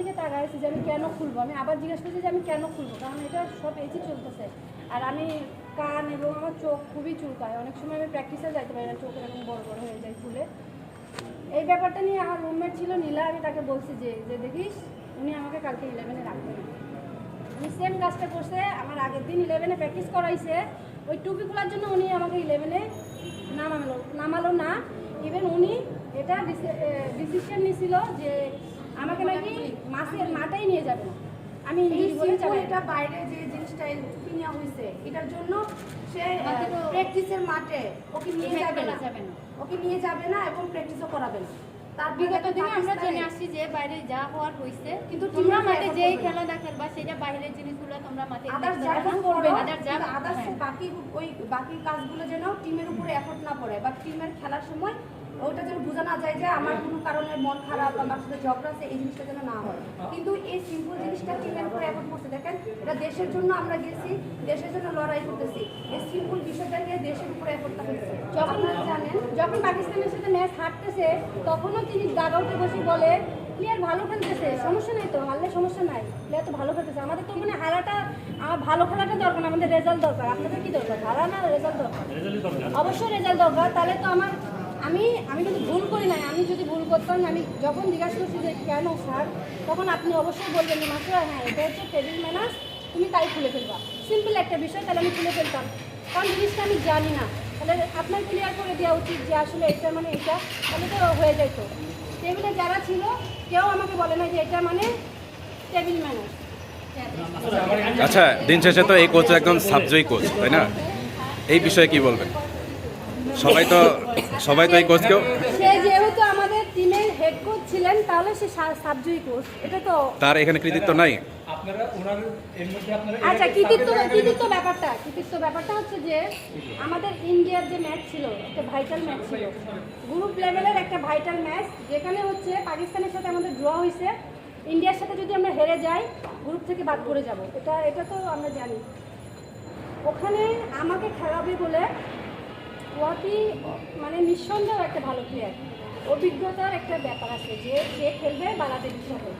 দিকে তাকায় আছি যে আমি কেন খুলবো? আমি আবার জিজ্ঞেস করছি যে আমি কেন খুলবো? কারণ এটা সব এসি চলতেছে। আর আমি কান এবং আমার চোখ খুবই চুলকায়। অনেক সময় আমি প্র্যাকটিসে যাইতে পারি না চোখ এরকম বড় বড় হয়ে যায় ফুলে এই ব্যাপারটা নিয়ে আমার রুমমেট ছিল নীলা, আমি তাকে বলছি যে যে দেখিস, উনি আমাকে কালকে ইলেভেনে রাখবেন। উনি সেম কাজটা করছে, আমার আগের দিন ইলেভেনে প্র্যাকটিস করাইছে। ওই টুপি খোলার জন্য উনি আমাকে ইলেভেনে নামালো নামালো না। ইভেন উনি এটা ডিসিশন নিছিল যে আমাকে নাকি মাসের মাটাই নিয়ে যাবে আমি ইংলিশ বলে simple এটা বাইরে যে জিনিসটা টুপি হয়েছে এটার জন্য সে প্র্যাকটিসের মাঠে ওকে নিয়ে যাবে না যাবে না। ওকে নিয়ে যাবে না এবং প্র্যাকটিসও করাবে না তার বিগত দিনে আমরা জেনে আসছি যে বাইরে যা হওয়ার হয়েছে কিন্তু কিন্তু তোমরা তোমরা মাঠে এখন যেই করবে না। খেলাটা খেলবা সেটা বাইরের জিনিসগুলো তোমরা মাঠে আদার্স যা করবে Others যা আদার্স হ্যাঁ। বাকি ওই বাকি কাজগুলো যেন টিমের উপরে এফোর্ট না পড়ে বা টিমের খেলার সময় ওটা যেন বোঝা না যায় যে আমার কোনো কারণে মন খারাপ আমার সাথে ঝগড়া আছে এই জিনিসটা যেন না হয়। কিন্তু এই সিম্পল জিনিসটা টিমের উপরে এফোর্ট করতে দেখেন এটা দেশের জন্য আমরা গেছি দেশের জন্য লড়াই করতেছি। এই সিম্পল বিষয়টাকে দেশের উপরে যখন আপনারা জানেন যখন পাকিস্তানের সাথে ম্যাচ হারতেছে তখনও তিনি ডাগ আউটে বসে বলে প্লেয়ার ভালো খেলতেছে সমস্যা নেই তো হারলে সমস্যা নাই প্লেয়ার তো ভালো খেলতেছে। আমাদের তো ওখানে হারাটা ভালো খেলাটা দরকার না, আমাদের রেজাল্ট দরকার। আপনাদের কি দরকার? হারা না রেজাল্ট দরকার? অবশ্যই রেজাল্ট দরকার। তাহলে তো আমার আমি আমি কিন্তু ভুল করি নাই, আমি যদি ভুল করতাম, আমি যখন জিজ্ঞাসা করছি যে, কেন স্যার? তখন আপনি অবশ্যই বলবেন যে মাস্টার হ্যাঁ এটা হচ্ছে টেবিল ম্যানার্স তুমি তাই খুলে ফেলবা। সিম্পল একটা বিষয়, তাহলে আমি খুলে ফেলতাম। কারণ জিনিসটা আমি জানি না। তাহলে আপনার ক্লিয়ার করে দেওয়া উচিত যে, আসলে এটা মানে এটা, তাহলে তো হয়ে যেত। টেবিলে যারা ছিল, কেউ আমাকে বলে না যে, এটা মানে টেবিল ম্যানার্স আচ্ছা দিন শেষে তো এই কোচ একদম সাবজয়ী কোচ তাই না? এই বিষয়ে কি বলবেন? সবাই তো সবাই তো এই কোচকেও সে যেহেতু আমাদের টিমের হেড কোচ ছিলেন তাহলে সে সাবজয়ী কোচ এটা তো তার এখানে কৃতিত্ব নাই? আপনারা ওনার এর মধ্যে আপনারা আচ্ছা কৃতিত্ব কৃতিত্ব ব্যাপারটা কৃতিত্ব ব্যাপারটা হচ্ছে যে আমাদের ইন্ডিয়ার যে ম্যাচ ছিল একটা ভাইটাল ম্যাচ ছিল গ্রুপ লেভেলের একটা ভাইটাল ম্যাচ যেখানে হচ্ছে পাকিস্তানের সাথে আমাদের ড্র হয়েছে। ইন্ডিয়ার সাথে যদি আমরা হেরে যাই গ্রুপ থেকে বাদ করে যাব। এটা এটা তো আমরা জানি। ওখানে আমাকে খেলাবে বলে ওয়াকি মানে নিঃসন্দেহ একটা ভালো প্লেয়ার অভিজ্ঞতার একটা ব্যাপার আছে যে সে খেলবে বাংলাদেশের সাথে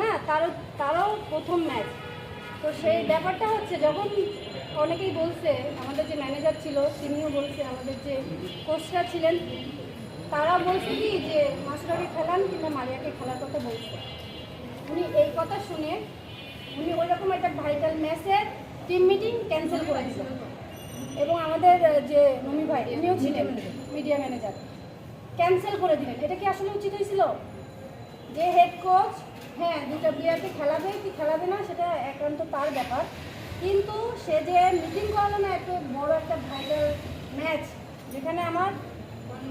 না, তারও তারও প্রথম ম্যাচ তো সেই ব্যাপারটা হচ্ছে, যখন অনেকেই বলছে, আমাদের যে ম্যানেজার ছিল, তিনিও বলছে আমাদের যে কোচরা ছিলেন, তারা বলছে কি যে মাসুরাকে খেলান কিংবা মারিয়াকে খেলার কথা বলছে। উনি এই কথা শুনে, উনি ওই রকম একটা ভাইটাল ম্যাচে টিম মিটিং ক্যান্সেল করে দিয়েছেন এবং আমাদের যে নমি ভাই, উনিও ছিলেন মিডিয়া ম্যানেজার ক্যান্সেল করে দিলেন। এটা কি আসলে উচিত হয়েছিল? যে হেড কোচ হ্যাঁ দুটা প্লেয়ারকে খেলাবে কি খেলাবে না, সেটা একান্ত তার ব্যাপার। কিন্তু সে যে মিটিং করালো না, এত বড় একটা ভাইটাল ম্যাচ যেখানে আমার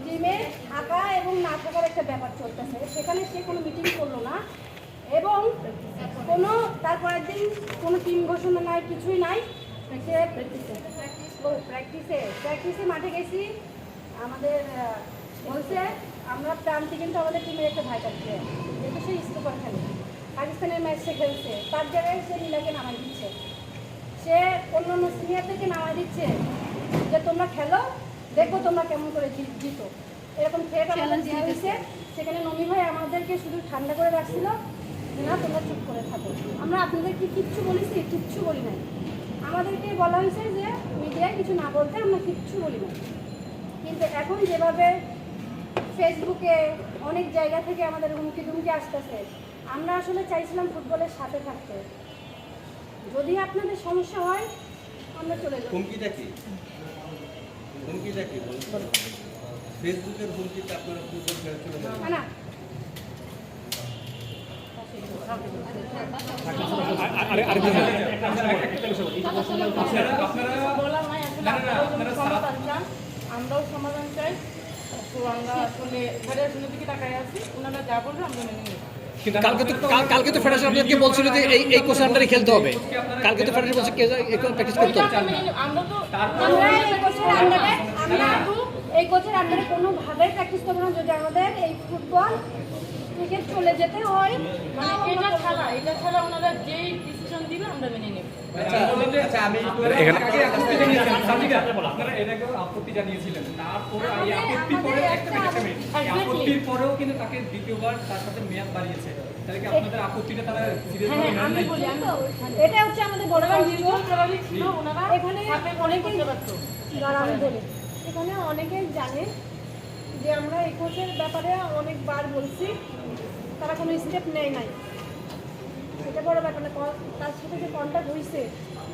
টিমে থাকা এবং না থাকার একটা ব্যাপার চলতেছে, সেখানে সে কোনো মিটিং করল না। এবং কোনো, তারপরের দিন কোনো টিম ঘোষণা নাই, কিছুই নাই। প্র্যাকটিসে প্র্যাকটিসে মাঠে গেছি। আমাদের বলছে আমরা প্রান্তি কিন্তু আমাদের টিমের একটা ভাইটাল প্লেয়ার যেহেতু সে স্কোপার খেলে পাকিস্তানের ম্যাচ সে খেলছে। তার জায়গায় সে নীলাকে নামাই দিচ্ছে। সে অন্য অন্য সিনিয়রদেরকে নামাই দিচ্ছে যে তোমরা খেলো দেখব তোমরা কেমন করে জিতো। এরকম থ্রেট আমাদের দেওয়া হয়েছে। সেখানে নমি ভাই আমাদেরকে শুধু ঠান্ডা করে রাখছিল না তোমরা চুপ করে থাকো। আমরা আপনাদেরকে কিচ্ছু বলেছি কিচ্ছু বলি নাই। আমাদেরকে বলা হয়েছে যে মিডিয়ায় কিছু না বলতে আমরা কিচ্ছু বলি না। কিন্তু এখন যেভাবে ফেসবুকে অনেক জায়গা থেকে আমাদের হুমকি ধুমকি আসতেছে আমরা আসলে চাইছিলাম ফুটবলের সাথে থাকতে। যদি আপনাদের সমস্যা হয় আমরা চলে যাব। হুমকিটা কি? হুমকিটা কি? ফেসবুকের হুমকিতে আপনারা ফুটবল খেলা চলে না না আপনারা আপনারা বলার নাই আসলে না, না, না, আমরাও সমাধান চাই। তো আমরা আসলে ফেডারেশনের দিকে তাকাই আছি ওনারা যা বলবে আমরা মেনে নিই কালকে তো কাল- কালকে তো ফেডারেশন আপনাদেরকে বলছিল যে এই এই কোচের আন্ডারে খেলতে হবে। কালকে তো ফেডারেশন বলছে প্র্যাকটিস করতে হবে। আমরা তো আমরা এই কোচের আন্ডারে আমরা এই কোচের আন্ডারে কোনোভাবেই প্র্যাকটিস করব না। যদি আমাদের এই ফুটবল থেকে চলে যেতে হয়। মানে এটা ছাড়া এটা ছাড়া ওনারা যেই ডিসিশন দিবে আমরা মেনে নেব। আচ্ছা এখানে আপত্তি জানিয়েছিলেন। তারপরে আপত্তি পরে একটা. আপত্তির পরেও কিন্তু তাকে দ্বিতীয়বার তার সাথে মেয়াদ বাড়িয়েছে। এটা হচ্ছে আমাদের বড় অনেকেই এখানে জানে যে আমরা এই কোচের ব্যাপারে অনেকবার বলছি, তারা কোনো স্টেপ নেয় নাই। এটা বড় ব্যাপার না তার সাথে যে কন্ট্যাক্ট হয়েছে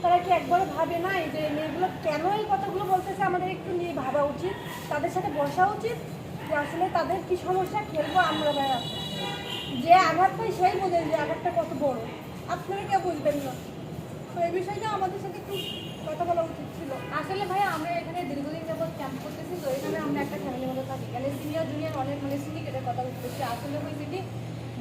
তারা কি একবারও ভাবে নাই যে মেয়েগুলো কেন এই কথাগুলো বলতেছে? আমাদের একটু নিয়ে ভাবা উচিত, তাদের সাথে বসা উচিত যে আসলে তাদের কি সমস্যা, খেলব আমরা ভাইয়া যে আঘাত পাই সেই বোঝেন যে আঘাতটা কত বড়। আপনারা কেউ বুঝবেন না। তো এই বিষয়টা আমাদের সাথে একটু কথা বলা উচিত। আসলে ভাই, আমরা এখানে দীর্ঘদিন যাবত ক্যাম্প করতেছি, তো এখানে আমরা একটা ফ্যামিলির মতো থাকি। এখানে সিনিয়র জুনিয়র অনেক মানে সিন্ডিকেটের কথা বলতেছি। আসলে হয়েছে কি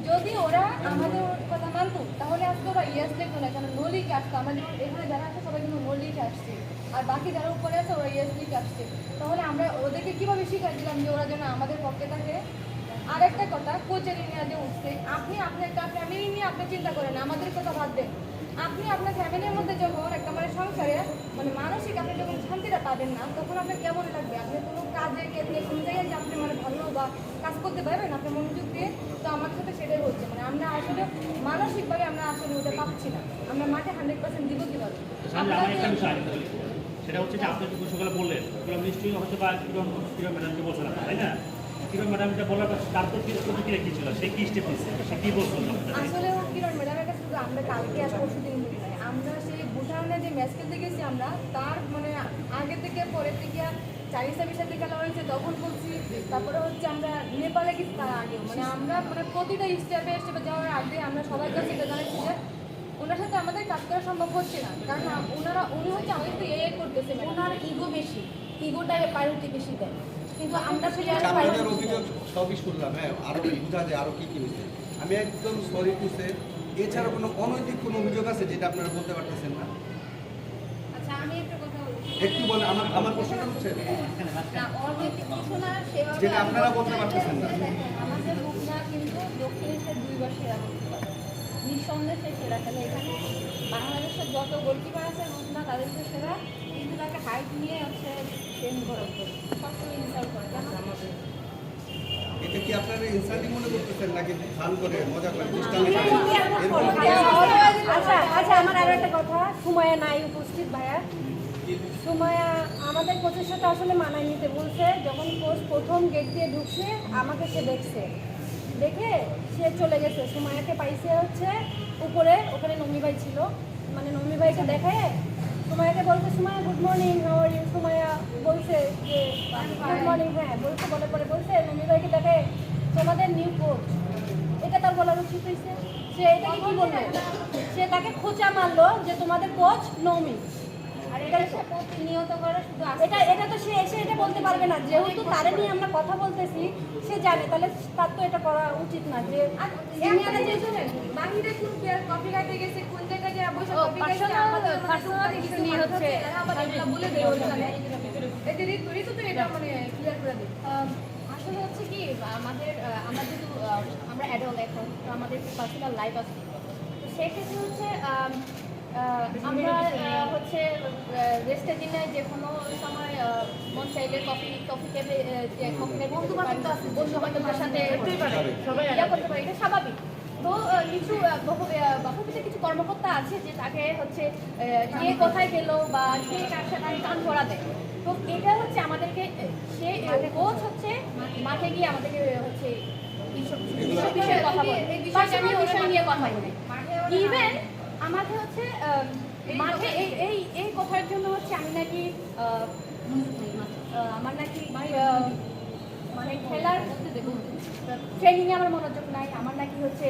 যদি ওরা আমাদের কথা মানতো, তাহলে আজকে ওরা ইয়াস দেখতো না কারণ নো লিগ আসতো। আমাদের এখানে যারা আছে, সবাই কিন্তু নো লিগ আসছে। আর বাকি যারা উপরে আছে, ওরা ইয়াস লিগ আসছে। তাহলে আমরা ওদেরকে কীভাবে শিখাই যে ওরা যেন আমাদের পক্ষে থাকে? আর একটা কথা কোচের নিয়ে যে উঠছে। আপনি আপনার ফ্যামিলি নিয়ে আপনি চিন্তা করেন, আমাদের কথা দেন আপনি আপনার ফ্যামিলির মধ্যে যখন একটা মানে সংসারে মানে মানসিক আপনি যখন শান্তিটা পাবেন না তখন আপনার কেমন লাগবে? আপনি কোনো কাজে ক্ষেত্রে কোনো জায়গায় যে আপনি মানে ভালো বা কাজ করতে পারবেন আপনি মনোযোগ দিয়ে? তো আমার সাথে সেটাই হচ্ছে। মানে আমরা আসলে মানসিকভাবে আমরা আসলে ওটা পাচ্ছি না। আমরা মাঠে হান্ড্রেড পার্সেন্ট দিব কীভাবে? বলি। সেটা হচ্ছে যে আপনি যখন সকালে বললেন কিরম নিশ্চয়ই হয়তো বা কিরম কিরম ম্যাডামকে বলছিলাম তাই না? কিরম ম্যাডাম এটা বলার তারপর কি প্রতিক্রিয়া কি ছিল? সে কি স্টেপ নিচ্ছে সে কি বলছিল আসলে কিরণ ম্যাডামের শুধু আমরা কালকে আর পরশু দিন আমরা সেই ভুটানে যে ম্যাচ খেলতে গেছি আমরা তার মানে আগে থেকে পরের থেকে চারি সাবির সাথে খেলা হয়েছে তখন বলছি তারপরে হচ্ছে আমরা নেপালে গেছি তার আগেও। মানে আমরা মানে প্রতিটা স্টেপে স্টেপে যাওয়ার আগে আমরা সবার কাছে এটা জানাচ্ছি যে ওনার সাথে আমাদের কাজ করা সম্ভব হচ্ছে না। কারণ ওনারা উনি হচ্ছে আমাদের একটু এ করতেছে ওনার ইগো বেশি। ইগোটা প্রায়োরিটি বেশি দেয়। কিন্তু আমরা অভিযোগ সবই শুনলাম হ্যাঁ আরও বোঝা যায় আরও কি কি হয়েছে। আমি একদম সরি টু সে এছাড়া কোনো অনৈতিক কোনো অভিযোগ আছে যেটা আপনারা বলতে পারতেছেন না? আচ্ছা আমি একটা কথা বলি আমার আমার প্রশ্নটা হচ্ছে যেটা আপনারা বলতে পারতেছেন না। নিঃসন্দেহে সেরা খেলে এখানে। বাংলাদেশের যত গোলকিপার আছে রূপনা তাদের সেরা। কিন্তু তাকে হাইট নিয়ে হচ্ছে ট্রেন করে সবসময় ইনসাল্ট করে কেন? কি আপনারা ইনসাল্টিং মনে করতেছেন নাকি ফান করে, মজা করে এরকম আচ্ছা আচ্ছা আমার আরও একটা কথা। সুমায়া নাই উপস্থিত, ভাইয়া। সুমায়া আমাদের সাথে আসলে মানায় নিতে বলছে, যখন কোচ প্রথম গেট দিয়ে ঢুকছে, আমাকে সে দেখছে। দেখে সে চলে গেছে। সুমায়াকে পাইছে হচ্ছে উপরে, ওখানে নমি ভাই ছিল। মানে নমি ভাইকে দেখে সুমায়াকে বলছে Sumaya good morning how are you Sumaya বলছে যে গুড মর্নিং হ্যাঁ বলছে বলে পরে বলছে ভাইকে দেখে তোমাদের নিউ কোচ এটা তার বলার উচিত হয়েছে। সে এটাকে কি বলবে সে তাকে খোঁচা মারলো যে তোমাদের কোচ নৌমি। আর এটা সে প্রতিনিয়ত করে শুধু এটা এটা তো সে এসে এটা বলতে পারবে না। যেহেতু তারে নিয়ে আমরা কথা বলতেছি সে জানে তাহলে তার তো এটা করা উচিত না যে বাহিরে কোন কপি খাইতে গেছে কোন জায়গায় আসলে হচ্ছে কি আমাদের আহ, আমরা যেহেতু আমরা অ্যাডাল্ট এখন আমাদের পার্সোনাল লাইফ আছে। তো সেক্ষেত্রে হচ্ছে আমরা হচ্ছে রেস্টের দিনে যে কোনো সময় মন চাইলে কফি কফি যে কফি বন্ধু বান্ধব বন্ধু বান্ধবের সাথে ইয়া করতে পারি এটা স্বাভাবিক। তো কিছু বাহুবিতে কিছু কর্মকর্তা আছে যে তাকে হচ্ছে কে কোথায় গেল বা কে কার সাথে কান করা দেয় তো এটা হচ্ছে আমাদেরকে সে কোচ হচ্ছে মাঠে গিয়ে আমাদেরকে হচ্ছে ইভেন আমাকে হচ্ছে মাঠে এই এই এই কথার জন্য হচ্ছে আমি নাকি আমার নাকি মানে খেলার ট্রেনিংয়ে আমার মনোযোগ নাই। আমার নাকি হচ্ছে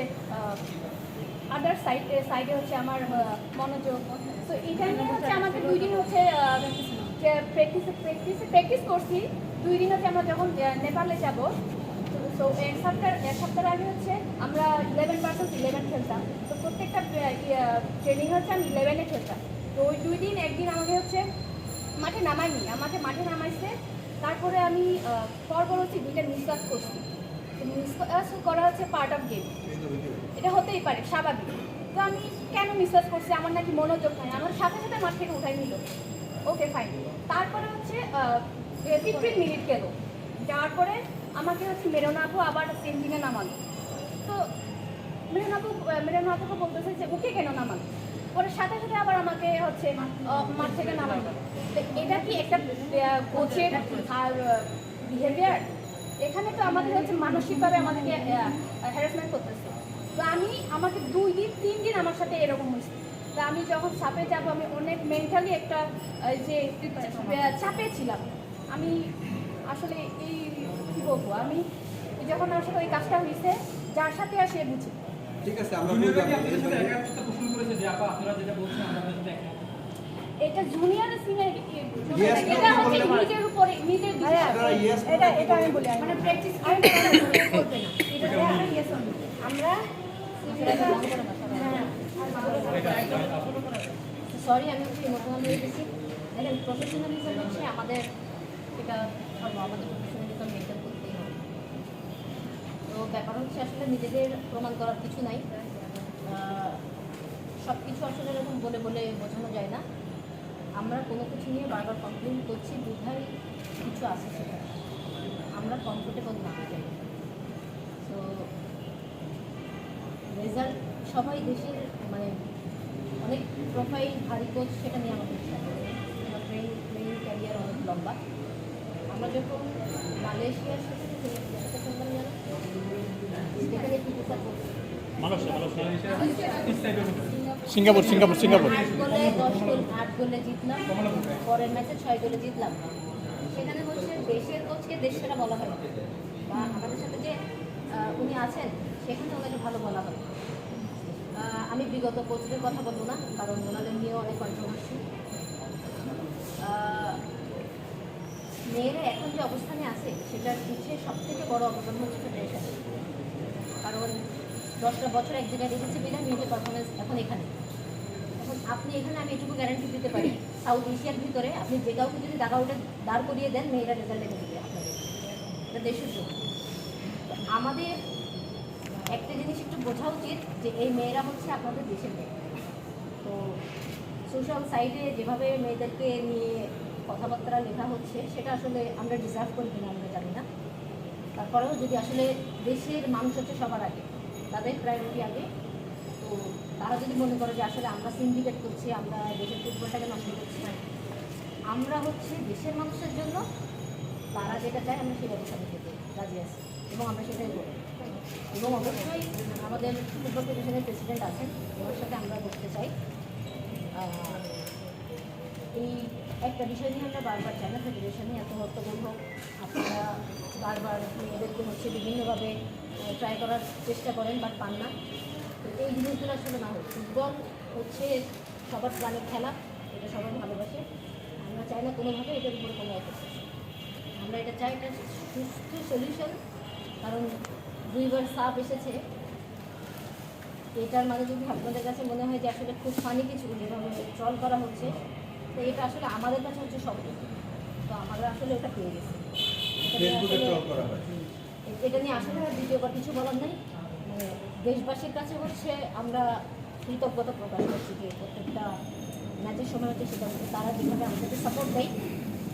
আদার সাইডে সাইডে হচ্ছে আমার মনোযোগ। তো এটা নিয়ে হচ্ছে আমাদের দুই দিন হচ্ছে প্র্যাকটিস প্র্যাকটিস প্র্যাকটিস করছি। দুই দিন হচ্ছে আমরা যখন নেপালে যাব তো এক সপ্তাহ এক সপ্তাহ আগে হচ্ছে আমরা ইলেভেন পার্সেন্ট ইলেভেন খেলতাম। তো প্রত্যেকটা ট্রেনিং হচ্ছে আমি ইলেভেনে খেলতাম। তো ওই দুই দিন একদিন আমাকে হচ্ছে মাঠে নামায়নি। আমাকে মাঠে নামাইছে। তারপরে আমি পরপর হচ্ছে দুইটা মিসকাস করছি। তো করা হচ্ছে পার্ট অফ গেম এটা হতেই পারে, স্বাভাবিক। তো আমি কেন মিসকাস করছি? আমার নাকি মনোযোগ নাই। আমার সাথে সাথে মাঠ থেকে উঠাই নিল। ওকে ফাইন তারপরে হচ্ছে ফিফটিন মিনিট গেল। যাওয়ার পরে আমাকে হচ্ছে মেরোনাভু আবার সেন্টিনে নামালো। তো মিলন আপু মিলন আপুকে বলতেছে যে, ওকে কেন নামান পরে সাথে সাথে আবার আমাকে হচ্ছে মাঠ থেকে নামান তো এটা কি একটা কোচের আর বিহেভিয়ার এখানে তো আমাদের হচ্ছে মানসিকভাবে আমাদেরকে হ্যারাসমেন্ট করতেছে। তো আমি আমাকে দুই দিন তিন দিন আমার সাথে এরকম হয়েছে। তো আমি যখন চাপে যাব আমি অনেক মেন্টালি একটা যে চাপে ছিলাম। আমি আসলে এই কী বলব আমি যখন আসলে ওই কাজটা হয়েছে যার সাথে আসে বুঝি। ঠিক আছে আমরা এটা জুনিয়র সিনিয়র এটা হচ্ছে নিজের উপরে নিজের yes এটা এটা আমি বলি মানে প্র্যাকটিস আমি করবে না। এটা আমরা ইয়েস আমরা সরি আমি হচ্ছে ইমোশনাল হয়ে গেছি। দেখেন প্রফেশনালিজম হচ্ছে আমাদের এটা ধর্ম আমাদের প্রফেশনালিজম মেনটেন করতেই হবে। তো ব্যাপার হচ্ছে আসলে নিজেদের প্রমাণ করার কিছু নাই। সব কিছু আসলে এরকম বলে বলে বোঝানো যায় না। আমরা কোনো কিছু নিয়ে বারবার কমপ্লেন করছি বোধহয় কিছু আছে সেটা। আমরা কমফোর্টেবল না যাই। তো রেজাল্ট সবাই দেশের মানে অনেক প্রোফাইল ভারী কোচ সেটা নিয়ে আমাদের ইচ্ছা করে। আমার ট্রেন ট্রেনিং ক্যারিয়ার অনেক লম্বা। আমরা যখন মালয়েশিয়ার সাথে সেখানে প্রচার করছি সিঙ্গাপুর সিঙ্গাপুর সিঙ্গাপুর। গোলে জিতলাম। পরের ম্যাচে ছয় গোলে জিতলাম। সেখানে হচ্ছে কোচকে দেশ বলা হয়। বা আমাদের সাথে যে উনি আছেন, সেখানে ওনাকে ভালো বলা হয়। আমি বিগত কোচদের কথা বলব না, কারণ ওনাদের নিয়েও অনেক কন্ট্রোভার্সি মেয়েরা এখন যে অবস্থানে আছে, সেটার পিছিয়ে সবথেকে বড় অবদান হচ্ছে কারণ দশটা বছর এক জায়গায় দেখেছি বিধায় মেয়েদের পারফরমেন্স এখন এখানে। এখন আপনি এখানে আমি এটুকু গ্যারান্টি দিতে পারি সাউথ এশিয়ার ভিতরে আপনি যে কাউকে যদি দাগা উঠে দাঁড় করিয়ে দেন, মেয়েরা রেজাল্ট দেবে আপনাদের। এটা দেশের জন্য। আমাদের একটা জিনিস একটু বোঝা উচিত যে এই মেয়েরা হচ্ছে আপনাদের দেশের মেয়ে। তো সোশ্যাল সাইটে যেভাবে মেয়েদেরকে নিয়ে কথাবার্তা লেখা হচ্ছে, সেটা আসলে আমরা ডিজার্ভ করি কিনা আমরা জানি না। তারপরেও যদি আসলে দেশের মানুষ হচ্ছে সবার আগে। তাদের প্রায়োরিটি আগে। তো তারা যদি মনে করে যে আসলে আমরা সিন্ডিকেট করছি, আমরা দেশের ফুটবলটাকে নষ্ট করছি, আমরা হচ্ছে দেশের মানুষের জন্য তারা যেটা চায় আমরা সেই ব্যবস্থা নিতে রাজি আছি। এবং আমরা সেটাই করি এবং অবশ্যই আমাদের ফুটবল ফেডারেশনের প্রেসিডেন্ট আছেন, ওনার সাথে আমরা বসতে চাই। এই একটা বিষয় নিয়ে আমরা বারবার চাই না ফেডারেশনে এত হট্টগোল আপনারা বারবার মেয়েদেরকে হচ্ছে বিভিন্নভাবে ট্রাই করার চেষ্টা করেন বাট পান না। তো এই জিনিসগুলো আসলে না হোক ফুটবল হচ্ছে সবার প্রাণের খেলা, এটা সবাই ভালোবাসে। আমরা চাই না কোনোভাবে এটার উপরে কোনো এফেক্ট আমরা এটা চাই এটা সুস্থ সলিউশন কারণ দুইবার সাপ এসেছে। এটার মানে যদি আপনাদের কাছে মনে হয় যে আসলে খুব ফানি কিছু, যেভাবে ট্রল করা হচ্ছে, তো এটা আসলে আমাদের কাছে হচ্ছে শব্দ তো আমরা আসলে ওটা পেয়ে গেছি। এটা নিয়ে আসলে- আর দ্বিতীয়বার কিছু বলার নেই। মানে দেশবাসীর কাছে হচ্ছে আমরা কৃতজ্ঞতা প্রকাশ করছি যে প্রত্যেকটা ম্যাচের সময় হচ্ছে সেটা হচ্ছে তারা যেভাবে আমাদেরকে সাপোর্ট দেয়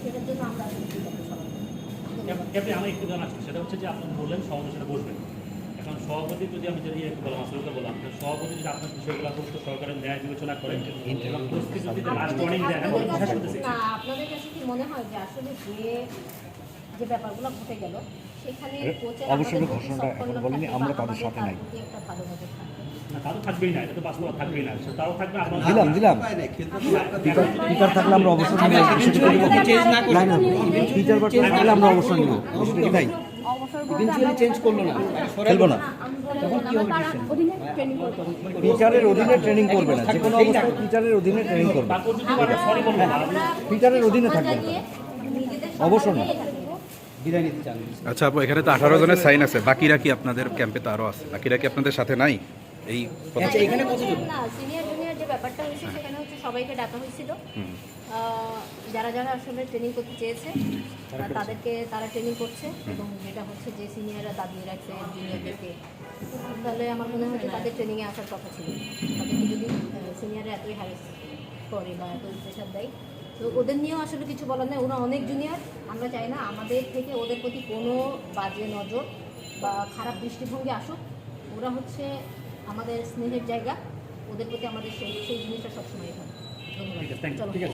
সেটার জন্য আমরা আসলে কৃতজ্ঞ ক্যাপ্টেন আমার একটু জানা আছে সেটা হচ্ছে যে আপনি বললেন সভাপতি সেটা বসবেন। এখন সভাপতি যদি আমি যদি একটু বললাম আসলে বললাম যে সভাপতি যদি আপনার বিষয়গুলো সুস্থ সরকারের ন্যায় বিবেচনা করেন এবং প্রস্তুতি যদি লাস্ট ওয়ার্নিং দেয় আমি আপনাদের কাছে- করতেছি। না আপনাদের কাছে কি মনে হয় যে আসলে যে যে ব্যাপারগুলো ঘটে গেল অবসরের ঘোষণাটা এখন বলেনি, আমরা তাদের সাথে নাই। থাকবে আপনার দিলাম, দিলাম। স্পিকার থাকলে আমরা অবসর থাকলে আমরা অবসর নিব। বিষয়টা কি তাই। ইভেন্চুয়ালি চেঞ্জ করল না। খেলব না। টিচারের অধীনে ট্রেনিং করবে। না। যে কোনো অবস্থায় টিচারের অধীনে ট্রেনিং করবে। আমরা অধীনে। জানিয়ে অবসর না। বিদায় নিতে চান। আচ্ছা আপু এখানে তো আঠারো জনের সাইন আছে বাকিরা কি আপনাদের ক্যাম্পে তো আরও আছে? বাকিরা কি আপনাদের সাথে নাই? এই আচ্ছা, এখানে কতজন? না সিনিয়র জুনিয়র যে ব্যাপারটা হয়েছে সেখানে হচ্ছে সবাইকে ডাকা হয়েছিল। যারা যারা আসলে ট্রেনিং করতে চেয়েছে তাদেরকে তারা ট্রেনিং করছে এবং যেটা হচ্ছে যে সিনিয়ররা দাবিয়ে রাখছে জুনিয়রদেরকে তাহলে আমার মনে হয় যে তাদের ট্রেনিংয়ে আসার কথা ছিল। তাদেরকে যদি সিনিয়ররা এতই হ্যারেস করে বা এত প্রেশার দেয় তো ওদের নিয়েও আসলে কিছু বলার নেই। ওরা অনেক জুনিয়র আমরা চাই না আমাদের থেকে ওদের প্রতি কোনো বাজে নজর বা খারাপ দৃষ্টিভঙ্গি আসুক। ওরা হচ্ছে আমাদের স্নেহের জায়গা ওদের প্রতি আমাদের সেই সেই জিনিসটা সবসময় থাকে। ধন্যবাদ।